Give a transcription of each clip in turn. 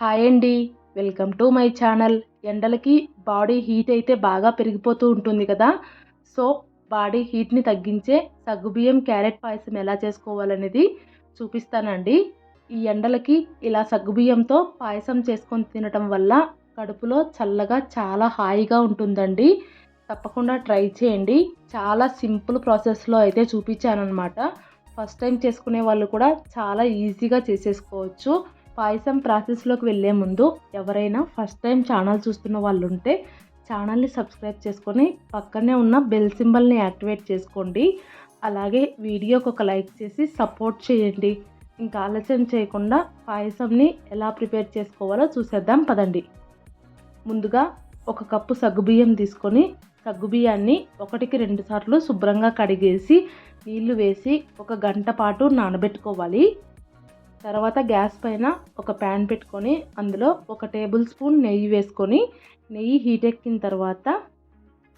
Hi అండి. Welcome to my channel. ఎండలకి body heat అయితే బాగా పెరిగిపోతూ ఉంటుంది కదా. సో బాడీ హీట్ని తగ్గించే సగ్గుబియ్యం క్యారెట్ పాయసం ఎలా చేసుకోవాలనేది చూపిస్తానండి. ఈ ఎండలకి ఇలా సగ్గుబియ్యంతో పాయసం చేసుకొని తినటం వల్ల కడుపులో చల్లగా చాలా హాయిగా ఉంటుందండి. తప్పకుండా ట్రై చేయండి. చాలా సింపుల్ ప్రాసెస్లో అయితే చూపించానమాట ఫస్ట్ టైం చేసుకునే వాళ్ళు కూడా చాలా ఈజీగా చేసేసుకోవచ్చు. పాయసం ప్రాసెస్లోకి వెళ్ళే ముందు ఎవరైనా ఫస్ట్ టైం ఛానల్ చూస్తున్న వాళ్ళు ఉంటే ఛానల్ని సబ్స్క్రైబ్ చేసుకొని పక్కనే ఉన్న బెల్ సింబల్ని యాక్టివేట్ చేసుకోండి. అలాగే వీడియోకి ఒక లైక్ చేసి సపోర్ట్ చేయండి. ఇంకా ఆలస్యం చేయకుండా పాయసంని ఎలా ప్రిపేర్ చేసుకోవాలో చూసేద్దాం పదండి. ముందుగా ఒక కప్పు సగ్గుబియ్యం తీసుకొని సగ్గుబియ్యాన్ని ఒకటికి రెండు సార్లు శుభ్రంగా కడిగేసి నీళ్ళు వేసి ఒక గంట పాటు నానబెట్టుకోవాలి. తర్వాత గ్యాస్ పైన ఒక ప్యాన్ పెట్టుకొని అందులో ఒక టేబుల్ స్పూన్ నెయ్యి వేసుకొని నెయ్యి హీట్ ఎక్కిన తర్వాత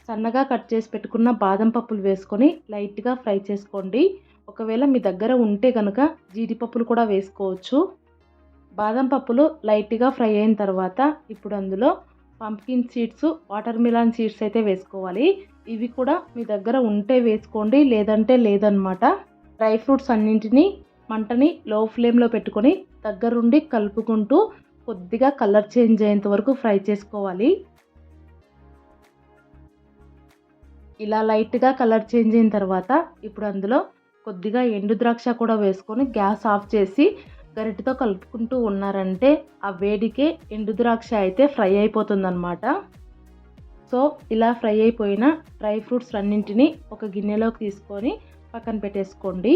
సన్నగా కట్ చేసి పెట్టుకున్న బాదం పప్పులు వేసుకొని లైట్గా ఫ్రై చేసుకోండి. ఒకవేళ మీ దగ్గర ఉంటే కనుక జీడిపప్పులు కూడా వేసుకోవచ్చు. బాదం పప్పులు లైట్గా ఫ్రై అయిన తర్వాత ఇప్పుడు అందులో pumpkin seeds watermelon seeds అయితే వేసుకోవాలి. ఇవి కూడా మీ దగ్గర ఉంటే వేసుకోండి లేదంటే లేదనమాట డ్రై ఫ్రూట్స్ అన్నింటినీ మంటని లో ఫ్లేమ్లో పెట్టుకొని దగ్గరుండి కలుపుకుంటూ కొద్దిగా కలర్ చేంజ్ అయ్యేంత వరకు ఫ్రై చేసుకోవాలి. ఇలా లైట్గా కలర్ చేంజ్ అయిన తర్వాత ఇప్పుడు అందులో కొద్దిగా ఎండు ద్రాక్ష కూడా వేసుకొని గ్యాస్ ఆఫ్ చేసి గరిటతో కలుపుకుంటూ ఉన్నారంటే ఆ వేడికే ఎండు ద్రాక్ష అయితే ఫ్రై అయిపోతుందన్నమాట. సో ఇలా ఫ్రై అయిపోయిన డ్రై ఫ్రూట్స్ అన్నింటినీ ఒక గిన్నెలోకి తీసుకొని పక్కన పెట్టేసుకోండి.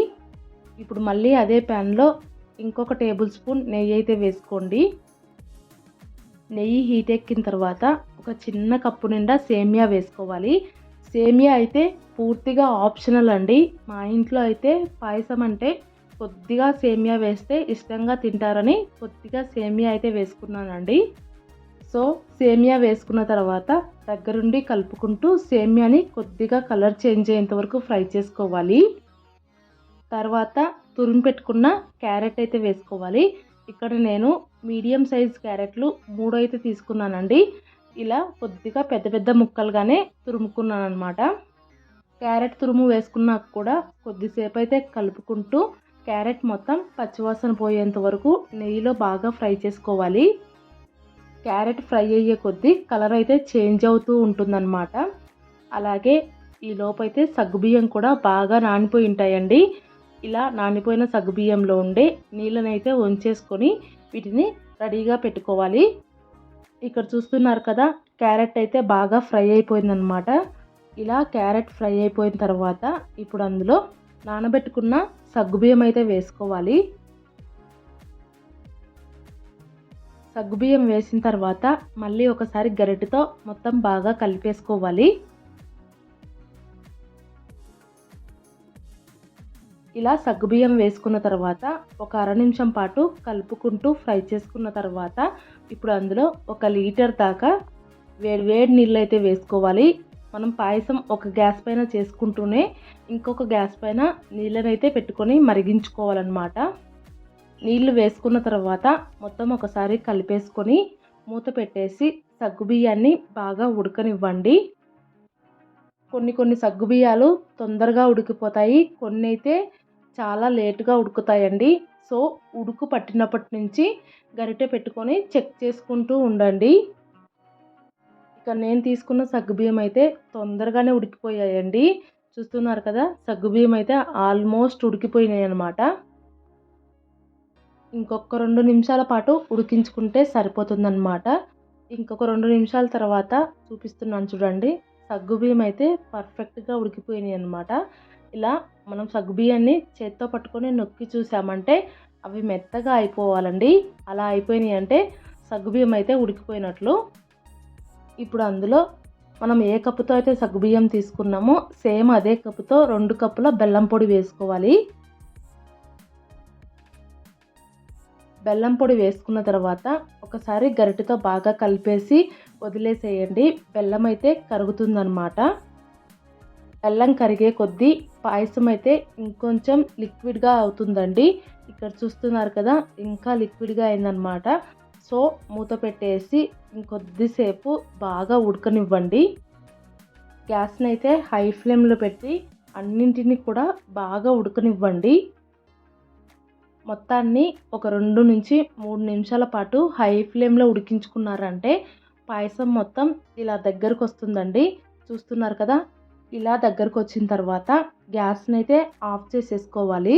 ఇప్పుడు మళ్ళీ అదే ప్యాన్లో ఇంకొక టేబుల్ స్పూన్ నెయ్యి అయితే వేసుకోండి. నెయ్యి హీట్ ఎక్కిన తర్వాత ఒక చిన్న కప్పు నిండా సేమియా వేసుకోవాలి. సేమియా అయితే పూర్తిగా ఆప్షనల్ అండి. మా ఇంట్లో అయితే పాయసం అంటే కొద్దిగా సేమియా వేస్తే ఇష్టంగా తింటారని కొద్దిగా సేమియా అయితే వేసుకున్నానండి. సో సేమియా వేసుకున్న తర్వాత దగ్గరుండి కలుపుకుంటూ సేమియాని కొద్దిగా కలర్ చేంజ్ అయ్యేంత వరకు ఫ్రై చేసుకోవాలి. తర్వాత తురిమి పెట్టుకున్న క్యారెట్ అయితే వేసుకోవాలి. ఇక్కడ నేను మీడియం సైజ్ క్యారెట్లు మూడు అయితే తీసుకున్నానండి. ఇలా కొద్దిగా పెద్ద పెద్ద ముక్కలుగానే తురుముకున్నాను అనమాట క్యారెట్ తురుము వేసుకున్నాక కూడా కొద్దిసేపు అయితే కలుపుకుంటూ క్యారెట్ మొత్తం పచ్చివాసన పోయేంత వరకు నెయ్యిలో బాగా ఫ్రై చేసుకోవాలి. క్యారెట్ ఫ్రై అయ్యే కొద్దీ కలర్ అయితే చేంజ్ అవుతూ ఉంటుందన్నమాట. అలాగే ఈ లోపైతే సగ్గుబియ్యం కూడా బాగా నానిపోయి ఉంటాయండి. ఇలా నానిపోయిన సగ్గుబియ్యంలో ఉండే నీళ్ళని అయితే వంచేసుకొని వీటిని రెడీగా పెట్టుకోవాలి. ఇక్కడ చూస్తున్నారు కదా క్యారెట్ అయితే బాగా ఫ్రై అయిపోయిందనమాట ఇలా క్యారెట్ ఫ్రై అయిపోయిన తర్వాత ఇప్పుడు అందులో నానబెట్టుకున్న సగ్గుబియ్యం అయితే వేసుకోవాలి. సగ్గుబియ్యం వేసిన తర్వాత మళ్ళీ ఒకసారి గరిటెతో మొత్తం బాగా కలిపేసుకోవాలి. ఇలా సగ్గుబియ్యం వేసుకున్న తర్వాత ఒక అర నిమిషం పాటు కలుపుకుంటూ ఫ్రై చేసుకున్న తర్వాత ఇప్పుడు అందులో ఒక లీటర్ దాకా వేడి వేడి నీళ్ళు అయితే వేసుకోవాలి. మనం పాయసం ఒక గ్యాస్ పైన చేసుకుంటూనే ఇంకొక గ్యాస్ పైన నీళ్ళని అయితే పెట్టుకొని మరిగించుకోవాలన్నమాట. నీళ్ళు వేసుకున్న తర్వాత మొత్తం ఒకసారి కలిపేసుకొని మూత పెట్టేసి సగ్గుబియ్యాన్ని బాగా ఉడకనివ్వండి. కొన్ని కొన్ని సగ్గుబియ్యాలు తొందరగా ఉడికిపోతాయి. కొన్ని అయితే చాలా లేటుగా ఉడుకుతాయండి. సో ఉడుకు పట్టినప్పటి నుంచి గరిటె పెట్టుకొని చెక్ చేసుకుంటూ ఉండండి. ఇక నేను తీసుకున్న సగ్గుబియ్యం అయితే తొందరగానే ఉడికిపోయాయండి. చూస్తున్నారు కదా సగ్గుబియ్యం అయితే ఆల్మోస్ట్ ఉడికిపోయినాయి అనమాట ఇంకొక రెండు నిమిషాల పాటు ఉడికించుకుంటే సరిపోతుందన్నమాట. ఇంకొక రెండు నిమిషాల తర్వాత చూపిస్తున్నాను చూడండి. సగ్గుబియ్యం అయితే పర్ఫెక్ట్గా ఉడికిపోయినాయి అనమాట ఇలా మనం సగ్గుబియ్యాన్ని చేత్తో పట్టుకొని నొక్కి చూసామంటే అవి మెత్తగా అయిపోవాలండి. అలా అయిపోయినాయి అంటే సగ్గుబియ్యం అయితే ఉడికిపోయినట్లు. ఇప్పుడు అందులో మనం ఏ కప్పుతో అయితే సగ్గుబియ్యం తీసుకున్నామో సేమ్ అదే కప్పుతో రెండు కప్పుల బెల్లం పొడి వేసుకోవాలి. బెల్లం పొడి వేసుకున్న తర్వాత ఒకసారి గరిటెతో బాగా కలిపేసి వదిలేసేయండి. బెల్లం అయితే కరుగుతుందనమాట బెల్లం కరిగే కొద్దీ పాయసం అయితే ఇంకొంచెం లిక్విడ్గా అవుతుందండి. ఇక్కడ చూస్తున్నారు కదా ఇంకా లిక్విడ్గా అయిందనమాట సో మూత పెట్టేసి ఇంకొద్దిసేపు బాగా ఉడకనివ్వండి. గ్యాస్ని అయితే హై ఫ్లేమ్లో పెట్టి అన్నింటినీ కూడా బాగా ఉడకనివ్వండి. మొత్తాన్ని ఒక రెండు నుంచి మూడు నిమిషాల పాటు హై ఫ్లేమ్లో ఉడికించుకున్నారంటే పాయసం మొత్తం ఇలా దగ్గరకు వస్తుందండి చూస్తున్నారు కదా ఇలా దగ్గరకు వచ్చిన తర్వాత గ్యాస్ని అయితే ఆఫ్ చేసేసుకోవాలి.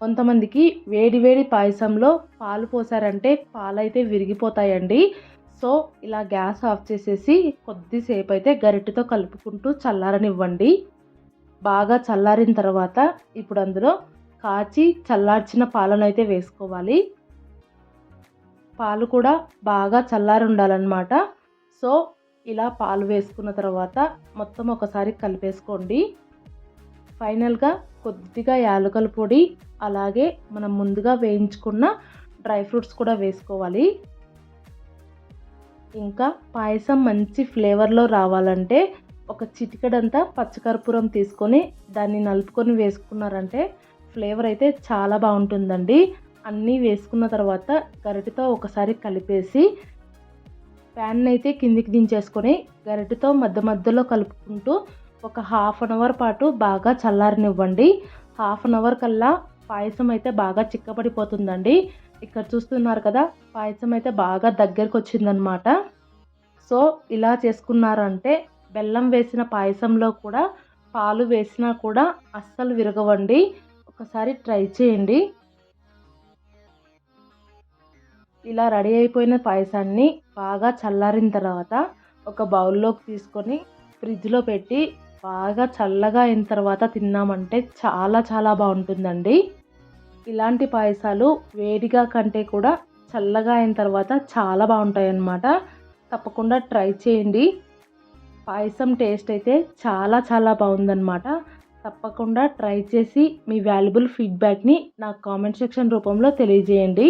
కొంతమందికి వేడి వేడి పాయసంలో పాలు పోసారంటే పాలు అయితే విరిగిపోతాయండి. సో ఇలా గ్యాస్ ఆఫ్ చేసేసి కొద్దిసేపు అయితే గరిటెతో కలుపుకుంటూ చల్లారనివ్వండి. బాగా చల్లారిన తర్వాత ఇప్పుడు అందులో కాచి చల్లార్చిన పాలను అయితే వేసుకోవాలి. పాలు కూడా బాగా చల్లారి ఉండాలన్నమాట. సో ఇలా పాలు వేసుకున్న తర్వాత మొత్తం ఒకసారి కలిపేసుకోండి. ఫైనల్గా కొద్దిగా యాలకల పొడి అలాగే మనం ముందుగా వేయించుకున్న డ్రై ఫ్రూట్స్ కూడా వేసుకోవాలి. ఇంకా పాయసం మంచి ఫ్లేవర్లో రావాలంటే ఒక చిటికెడంతా పచ్చకర్పూరం తీసుకొని దాన్ని నలుపుకొని వేసుకున్నారంటే ఫ్లేవర్ అయితే చాలా బాగుంటుందండి. అన్నీ వేసుకున్న తర్వాత గరిటతో ఒకసారి కలిపేసి ప్యాన్ అయితే కిందికి దించేసుకొని గరిటెతో మధ్య మధ్యలో కలుపుకుంటూ ఒక హాఫ్ అన్ అవర్ పాటు బాగా చల్లారనివ్వండి. హాఫ్ అన్ అవర్ కల్లా పాయసం అయితే బాగా చిక్కబడిపోతుందండి. ఇక్కడ చూస్తున్నారు కదా పాయసం అయితే బాగా దగ్గరికి వచ్చిందనమాట సో ఇలా చేసుకున్నారంటే బెల్లం వేసిన పాయసంలో కూడా పాలు వేసినా కూడా అస్సలు విరగవండి. ఒకసారి ట్రై చేయండి. ఇలా రెడీ అయిపోయిన పాయసాన్ని బాగా చల్లారిన తర్వాత ఒక బౌల్లోకి తీసుకొని ఫ్రిడ్జ్లో పెట్టి బాగా చల్లగా అయిన తర్వాత తిన్నామంటే చాలా చాలా బాగుంటుందండి. ఇలాంటి పాయసాలు వేడిగా కంటే కూడా చల్లగా అయిన తర్వాత చాలా బాగుంటాయి అన్నమాట తప్పకుండా ట్రై చేయండి. పాయసం టేస్ట్ అయితే చాలా చాలా బాగుందన్నమాట. తప్పకుండా ట్రై చేసి మీ వాల్యుబుల్ ఫీడ్బ్యాక్ని నాకు కామెంట్ సెక్షన్ రూపంలో తెలియజేయండి.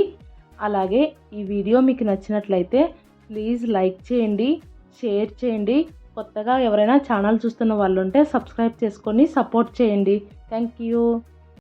అలాగే ఈ వీడియో మీకు నచ్చినట్లయితే ప్లీజ్ లైక్ చేయండి షేర్ చేయండి. కొత్తగా ఎవరైనా ఛానల్ చూస్తున్న వాళ్ళు ఉంటే సబ్స్క్రైబ్ చేసుకొని సపోర్ట్ చేయండి. Thank you.